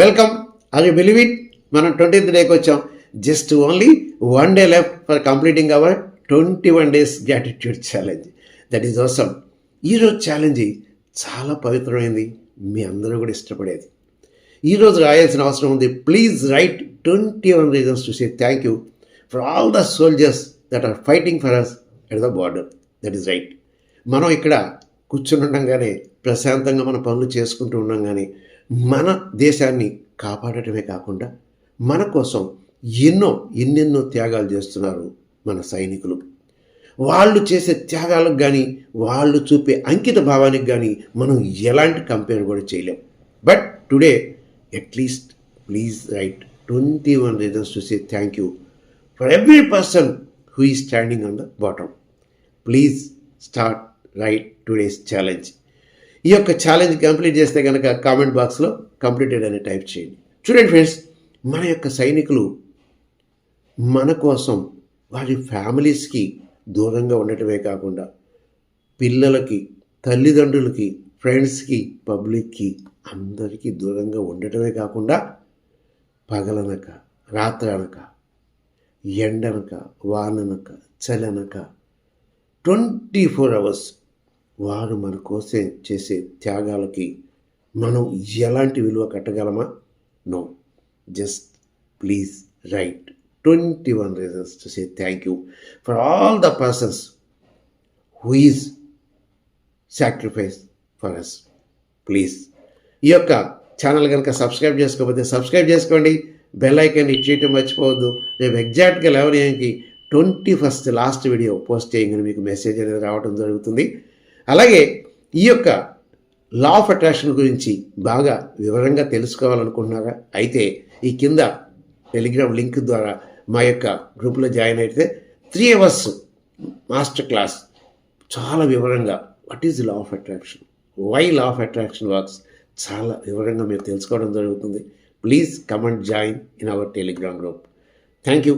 Welcome అది believe it మనం twentieth డేకి వచ్చాం. Just only one day left for completing our twenty one days gratitude challenge that is అవసరం ఈరోజు challenge చాలా పవిత్రమైంది. మీ అందరూ కూడా ఇష్టపడేది. ఈరోజు రాయాల్సిన అవసరం ఉంది. Please write twenty one reasons to say thank you for all the soldiers that are fighting for us at the border that is right మనం ఇక్కడ కూర్చుని ఉండగానే ప్రశాంతంగా మన పనులు చేసుకుంటూ ఉండగానే మన దేశాన్ని కాపాడటమే కాకుండా మన కోసం ఎన్నో ఎన్నెన్నో త్యాగాలు చేస్తున్నారు మన సైనికులు. వాళ్ళు చేసే త్యాగాలకు కానీ వాళ్ళు చూపే అంకిత భావానికి కానీ మనం ఎలాంటి కంపేర్ కూడా చేయలేం. But today at least please write twenty one reasons to say thank you for every person who ఈ standing on the bottom please start write today's challenge ఈ యొక్క ఛాలెంజ్ కంప్లీట్ చేస్తే కనుక కామెంట్ బాక్స్లో కంప్లీటెడ్ అని type చేయండి. చూడండి friends మన యొక్క సైనికులు మన కోసం వారి ఫ్యామిలీస్కి దూరంగా ఉండటమే కాకుండా పిల్లలకి తల్లిదండ్రులకి ఫ్రెండ్స్కి పబ్లిక్కి అందరికీ దూరంగా ఉండటమే కాకుండా పగలనక రాత్రనక ఎండనక వాననక చలనక ట్వంటీ ఫోర్ అవర్స్ వారు మన కోసం చేసే త్యాగాలకి మనం ఎలాంటి విలువ కట్టగలమా? No. Just please write twenty one reasons to say thank you for all the persons who is sacrifice for us please ఈ యొక్క ఛానల్ కనుక సబ్స్క్రైబ్ చేసుకోకపోతే సబ్స్క్రైబ్ చేసుకోండి. బెల్ ఐకాన్ హిట్ చేయటం మర్చిపోవద్దు. రేపు ఎగ్జాక్ట్గా eleven ఏఎంకి twenty first last video post చేయగానే మీకు మెసేజ్ అనేది రావడం జరుగుతుంది. అలాగే ఈ యొక్క లా ఆఫ్ అట్రాక్షన్ గురించి బాగా వివరంగా తెలుసుకోవాలనుకుంటున్నారా? అయితే ఈ కింద టెలిగ్రామ్ లింక్ ద్వారా మా యొక్క గ్రూప్లో జాయిన్ అయితే త్రీ అవర్స్ మాస్టర్ క్లాస్ చాలా వివరంగా what is law of attraction why law of attraction works చాలా వివరంగా మీరు తెలుసుకోవడం జరుగుతుంది. Please comment join in our Telegram group thank you